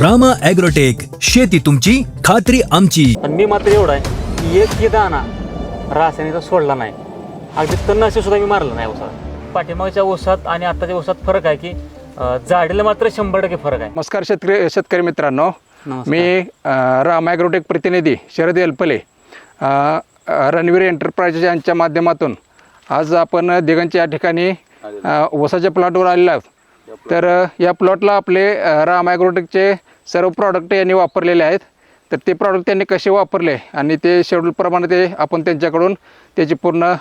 Rama agrotech शेती तुमची खात्री आमची. पण मी मात्र एवढा आहे की एक ही दाणा रासायनिकचा सोडला नाही. अगदी तणनाशक सुद्धा मी मारलं नाही ऊसात पाठीमागच्या ऊसात आणि आत्ताच्या ऊसात फरक आहे की अं, जाडीला मात्र शंभर टक्के फरक आहे. नमस्कार शेतकरी शेतकरी मित्रांनो. नमस्कार. मी अ, राम ॲग्रोटेक प्रतिनिधी शरद एलपले अ, अ, रणवीर एंटरप्राइजेस यांच्या माध्यमातून आज आपण दिगंज या ठिकाणी अ, ऊसाच्या प्लॉटवर आलेलो आहोत. तर अ, या प्लॉटला आपले अ, राम ॲग्रोटेकचे सर्व प्रॉडक्ट यांनी वापरलेले आहेत. तर ते प्रॉडक्ट त्यांनी कसे वापरले आणि ते शेड्यूलप्रमाणे ते आपण त्यांच्याकडून त्याची पूर्ण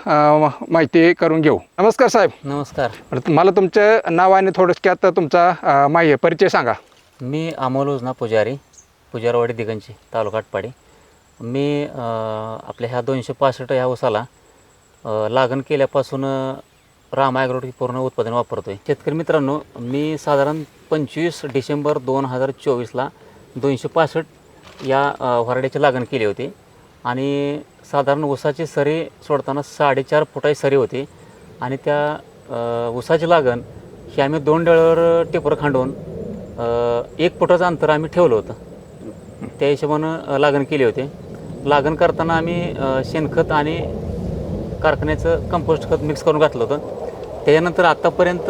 माहिती करून घेऊ. नमस्कार साहेब. नमस्कार. मला तुमचं नाव आणि थोडक्यात तुमचा माहिती परिचय सांगा. मी अमोल उजना पुजारी पुजारवाडी दिगंची तालुका आटपाडी. मी आपल्या ह्या दोनशे पासष्ट ह्या ऊसाला अं, लागण केल्यापासून राम ॲग्रोटेक पूर्ण उत्पादन वापरतो आहे शेतकरी मित्रांनो मी साधारण पंचवीस डिसेंबर दोन हजार चोवीसला दोनशे पासष्ट या अं, लागण केली होती. आणि साधारण ऊसाची सरी सोडताना साडेचार फुटाची सरी होती. आणि त्या उसाची ऊसाची लागण ही आम्ही दोन डळावर टेपर खांडून एक फुटाचं अंतर आम्ही ठेवलं होतं. त्या हिशोबानं लागण केली होती. लागण करताना आम्ही शेणखत आणि कारखान्याचं कंपोस्ट खत मिक्स करून घातलं होतं. त्याच्यानंतर आत्तापर्यंत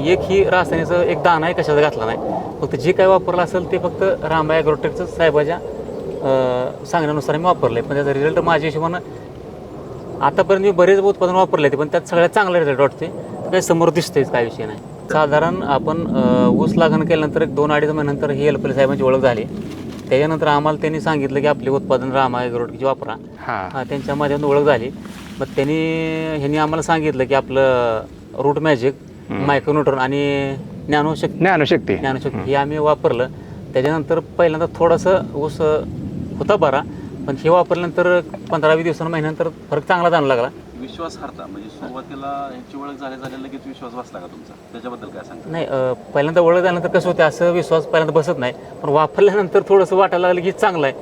एक ही रासायनिकचं एक दाणाही कशाचा घातला नाही. फक्त जे काय वापरलं असेल ते फक्त रामबा ॲग्रोटेकचं साहेबाच्या सांगण्यानुसार मी वापरलं आहे पण त्याचा रिझल्ट माझ्या हिशोबानं आतापर्यंत मी बरेच उत्पादन वापरले ते पण त्यात सगळ्यात चांगला रिझल्ट वाटते काही समोर दिसतेच काय विषय नाही. साधारण आपण ऊस लागण केल्यानंतर एक दोन अडीच महिन्यानंतर ही एल साहेबांची ओळख झाली. त्याच्यानंतर आम्हाला त्यांनी सांगितलं की आपले उत्पादन रामा ॲग्रोटेकची वापरा. हां. हा, त्यांच्या माध्यमातून ओळख झाली. मग त्यांनी ह्यांनी आम्हाला सांगितलं की आपलं रूट मॅजिक मायक्रोन्यूट्रॉन आणि ज्ञानशक्ती. ज्ञानशक्ती. ज्ञानशक्ती हे आम्ही वापरलं. त्याच्यानंतर पहिल्यांदा थोडंसं ऊस अ, होता बरा पण हे वापरल्यानंतर पंधरा वीस दिवसांना महिन्यानंतर फरक चांगला जाणं लागला. विश्वास हरता म्हणजे सुरुवातीला ह्याची ओळख झाल्या झाल्या लगेच विश्वास बसला का तुमचा? त्याच्याबद्दल काय सांगता? नाही अ, पहिल्यांदा ओळख झाल्यानंतर कसं होतं असं विश्वास पहिल्यांदा बसत नाही. पण वापरल्यानंतर थोडंसं वाटायला लागलं की चांगलं आहे.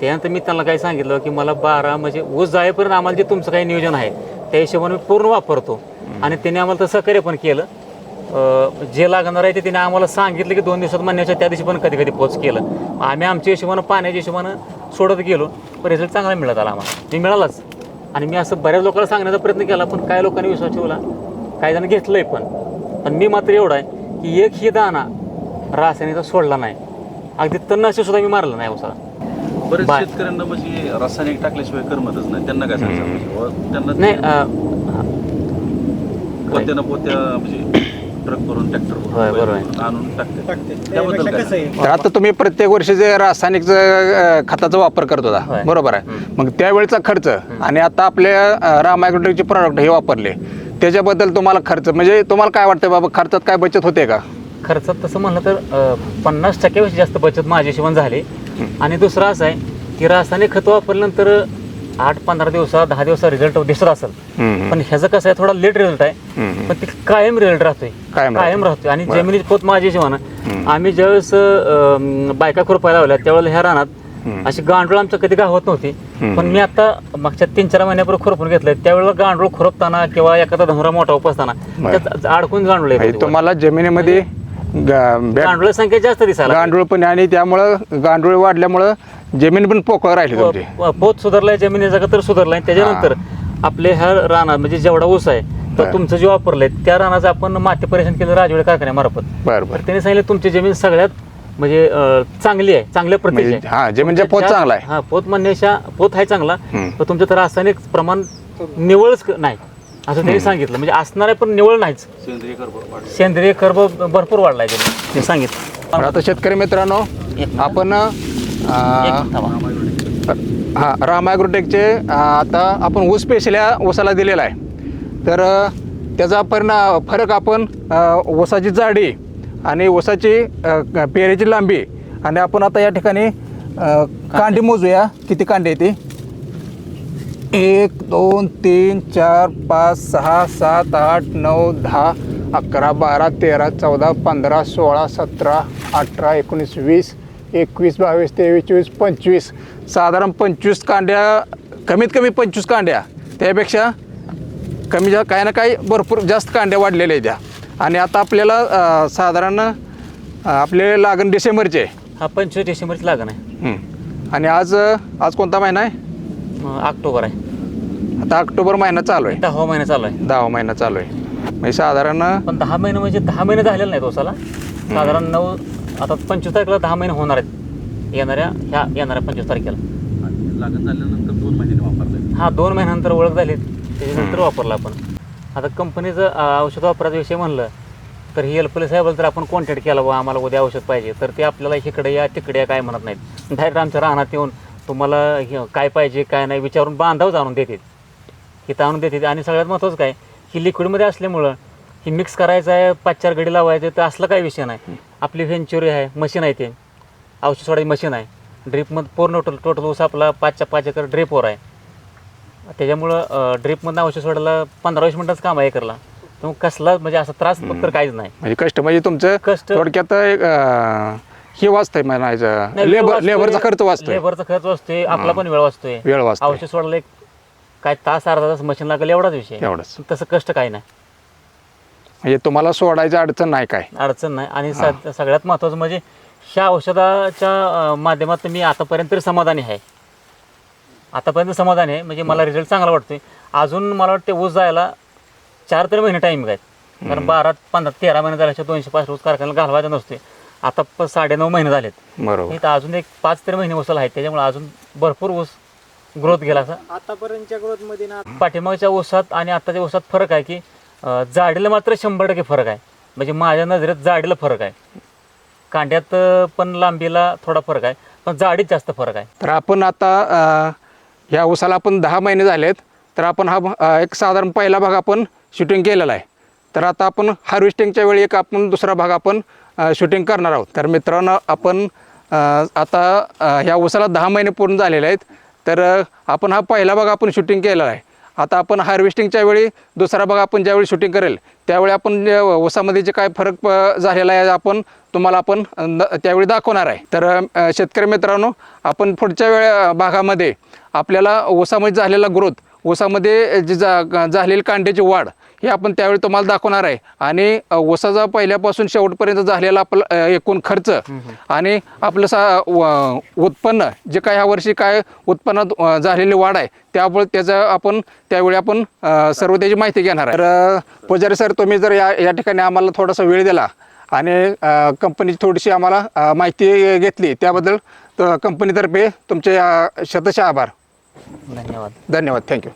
त्यानंतर मी त्यांना काय सांगितलं की मला बारा म्हणजे ऊस जाईपर्यंत आम्हाला जे तुमचं काही नियोजन आहे त्या हिशोबाने मी पूर्ण वापरतो. आणि त्यांनी आम्हाला तसं सहकार्य पण केलं. अ, जे लागणार आहे ते तिने आम्हाला सांगितलं की दोन दिवसात म्हणण्याच्या त्या दिवशी पण कधी कधी पोच केलं. आम्ही आमच्या हिशोबानं पाण्याच्या हिशोबानं सोडत गेलो पण रिझल्ट चांगला मिळत आला आम्हाला. मी मिळालाच. आणि मी असं बऱ्याच लोकांना सांगण्याचा प्रयत्न केला पण काही लोकांनी विश्वास ठेवला? काही जण घेतलंय पण. पण मी मात्र एवढा आहे की एक ही दाणा रासायनिकचा सोडला नाही. अगदी तणनाशक सुद्धा मी मारलं नाही उसाला. बरेच. शेतकऱ्यांना म्हणजे रासायनिक टाकल्याशिवाय करमतच नाही. त्यांना काय व त्यांना नाही पोत्या म्हणजे ट्रक करून ट्रॅक्टर होय, बरोबर. आहे. आणून टाकते त्याबद्दल काय? सांगता? तर आता तुम्ही प्रत्येक वर्षी जे रासायनिक अ, खताचा वापर करत होय. होता बरोबर आहे. मग त्यावेळेचा खर्च आणि आता आपल्या अ, राम ॲग्रोटेकचे प्रॉडक्ट हे वापरले त्याच्याबद्दल तुम्हाला खर्च म्हणजे तुम्हाला काय वाटतं बाबा खर्चात काय बचत होते का? खर्चात तसं म्हणलं तर पन्नास टक्क्यापेक्षा जास्त बचत माझ्या हिशोबाने झाली. आणि दुसरं असं आहे की रासायनिक खत वापरल्यानंतर आठ पंधरा दिवसात दहा दिवसात रिझल्ट दिसत असेल. पण ह्याचं कसं आहे थोडा लेट रिझल्ट आहे. पण ते कायम रिझल्ट राहतोय. कायम कायम राहतो. राहतोय. आणि जमिनीत पोत माझ्या हिशोबानं आम्ही ज्यावेळेस बायका खुरपायला लावल्या त्यावेळेला ह्या रानात अशी गांडूळ आमच्या कधी गावत नव्हती. पण मी आता मागच्या तीन चार महिन्यापूर्वी खुरपून घेतलंय. त्यावेळेला गांडूळ खुरपताना किंवा एखादा धनुरा मोठा उपसताना त्यात अडकून गांडूळ म्हणजे येत तुम्हाला जमिनीमध्ये बॅ- गांडूळ संख्या जास्त दिसायला गांडूळ पण आणि त्यामुळं गांडूळ वाढल्यामुळं जमीन पण पोकळ राहिली तुमची. प- पोत सुधारलाय जमिनीचा तर सुधारलाय. त्याच्यानंतर आपले ह्या रानात म्हणजे जेवढा ऊस आहे तर बरं. तुमचं जे वापरलंय त्या रानाचं आपण माती परीक्षण केलं राजवाडे कारखान्यामार्फत बरं तर बरं त्यांनी सांगितलं तुमची जमीन सगळ्यात म्हणजे अं, चांगली आहे चांगल्या प्रतीची म्हणजे आहे. हा जमिनीचा पोत तुमच्या- चांगला आहे. हा पोत म्हणण्याच्या पोत आहे चांगला हम्म. पण तुमचं तर रासायनिक प्रमाण निवळच क- नाही. असं त्यांनी सांगितलं. म्हणजे असणार आहे पण निवळ नाहीच. सेंद्रिय कर्ब वाढ सेंद्रिय कर्ब भरपूर वाढलाय त्यांनी. ते सांगितलं. तर आता शेतकरी मित्रांनो. आपण. हा राम ॲग्रोटेकचे आता आपण ऊस पेशल्या ऊसाला दिलेला आहे. तर त्याचा परिणाम फरक आपण ऊसाची जाडी आणि ऊसाची पेरेची लांबी आणि आपण आता या ठिकाणी कांडी मोजूया. किती कांडी आहे ती? एक दोन तीन चार पाच सहा सात आठ नऊ दहा अकरा बारा तेरा चौदा पंधरा सोळा सतरा अठरा एकोणीस वीस एकवीस बावीस तेवीस चोवीस पंचवीस. साधारण पंचवीस कांड्या कमीत कमी पंचवीस कांड्या. त्यापेक्षा कमी जा काही ना काही भरपूर जास्त कांड्या वाढलेल्या आहेत त्या. आणि आता आपल्याला साधारण आपले लागण डिसेंबरचे. हा पंचवीस डिसेंबरची लागण आहे. हं. आणि आज आज कोणता महिना आहे? अं, ऑक्टोबर आहे. आता ऑक्टोबर महिना चालू आहे. दहावा महिना चालू आहे. दहा महिना चालू आहे. म्हणजे साधारण पण दहा महिने म्हणजे दहा महिने झालेले नाहीत ओसाला साधारण नऊ आता पंचवीस तारखेला दहा महिने होणार आहेत. येणाऱ्या ह्या येणाऱ्या पंचवीस तारखेला. आणि लागण झाल्यानंतर दोन महिन्याने वापरताय हा दोन महिन्यानंतर ओळख झाली. त्याच्यानंतर वापरला आपण. आता कंपनीचं औषध वापरायचा विषय म्हणलं तर ही एलपले साहेबाला जर आपण कॉन्टॅक्ट केला बा आम्हाला उद्या औषध पाहिजे. तर ते आपल्याला इकडे या तिकडे या काय म्हणत नाहीत. डायरेक्ट आमच्या रानात येऊन तुम्हाला हे काय पाहिजे काय नाही विचारून बांधावच आणून देतात. इथं आणून देतात. आणि सगळ्यात महत्त्वाचं काय ही लिक्विडमध्ये असल्यामुळं ही मिक्स करायचं आहे पाच चार गडी लावायचे तर असलं काही विषय नाही. आपली व्हेंच्युरी आहे मशीन आहे ते. औषध सोडायची मशीन आहे. ड्रीपमध्ये पूर्ण टोटल टोटल ऊस आपला पाचच्या पाच एकर ड्रीपवर आहे. त्याच्यामुळं ड्रीपमधनं औषध सोडायला पंधरा वीस मिनिटाचं काम आहे एकरला. तर कसला म्हणजे असा त्रास फक्त काहीच नाही. म्हणजे कष्ट म्हणजे तुमचं कष्ट- थोडक्यात हे वाचतंय म्हणायचं. लेबर लेबरचा खर्च वाचतोय. लेबरचा खर्च वाचतोय आपला पण वेळ वाचतोय. वेळ वाचतोय. औषध सोडायला एक काय तास अर्धा तास मशीन लागेल एवढाच विषय. एवढंच. तसं कष्ट काही नाही. म्हणजे तुम्हाला सोडायची अडचण नाही काय? अडचण नाही. आणि सगळ्यात महत्त्वाचं म्हणजे ह्या औषधाच्या अं, माध्यमातून मी आतापर्यंत तरी समाधानी आहे. आतापर्यंत समाधानी आहे. म्हणजे मला रिझल्ट चांगला वाटतोय. अजून मला वाटते ऊस जायला चार तरी महिने टाईम आहेत कारण बारा पंधरा तेरा महिने झाल्याच्या दोनशे पाच ऊस कारखान्याला घालवायचा नसते आता प साडेनऊ महिने झालेत. बरोबर. इथं अजून एक पाच तरी महिने ऊसाला आहेत. त्याच्यामुळे अजून भरपूर ऊस ग्रोथ गेला असा. आतापर्यंतच्या ग्रोथमध्ये ना पाठीमागच्या ऊसात आणि आत्ताच्या ऊसात फरक आहे की अं, जाडीला मात्र शंभर टक्के फरक आहे. म्हणजे माझ्या नजरेत जाडीला फरक आहे. कांड्यात अं, पण लांबीला थोडा फरक आहे. पण जाडीत जास्त फरक आहे. तर आपण आता अ, ह्या उसाला आपण दहा महिने झालेत. तर आपण हा भ- अ, एक साधारण पहिला भाग आपण शूटिंग केलेला आहे. तर आता आपण हार्वेस्टिंगच्या वेळी एक आपण दुसरा भाग आपण शूटिंग करणार आहोत. तर मित्रांनो आपण अ, आता अ, ह्या उसाला दहा महिने पूर्ण झालेले आहेत. तर अ, आपण हा पहिला भाग आपण शूटिंग केलेला आहे. आता आपण हार्वेस्टिंगच्या वेळी दुसरा भाग आपण ज्यावेळी शूटिंग करेल त्यावेळी आपण ऊसामध्ये जे काय फरक प- झालेला आहे आपण तुम्हाला आपण द- त्यावेळी दाखवणार आहे. तर शेतकरी मित्रांनो आपण पुढच्या वेळ भागामध्ये आपल्याला ऊसामध्ये झालेला ग्रोथ ऊसामध्ये जे जा झालेली कांड्याची वाढ हे आपण त्यावेळी तुम्हाला दाखवणार आहे. आणि अ, ऊसाचा पहिल्यापासून शेवटपर्यंत झालेला आपला एकूण खर्च आणि आपलं सा उत्पन्न जे काय ह्या वर्षी काय उत्पन्नात झालेली वाढ आहे त्यामुळे त्याचं आपण त्यावेळी आपण सर्व त्याची माहिती घेणार आहे. तर पुजारी सर तुम्ही जर या या ठिकाणी आम्हाला थोडासा वेळ दिला आणि कंपनीची थोडीशी आम्हाला माहिती घेतली त्याबद्दल कंपनीतर्फे तुमचे शतशः आभार. धन्यवाद. धन्यवाद. थँक्यू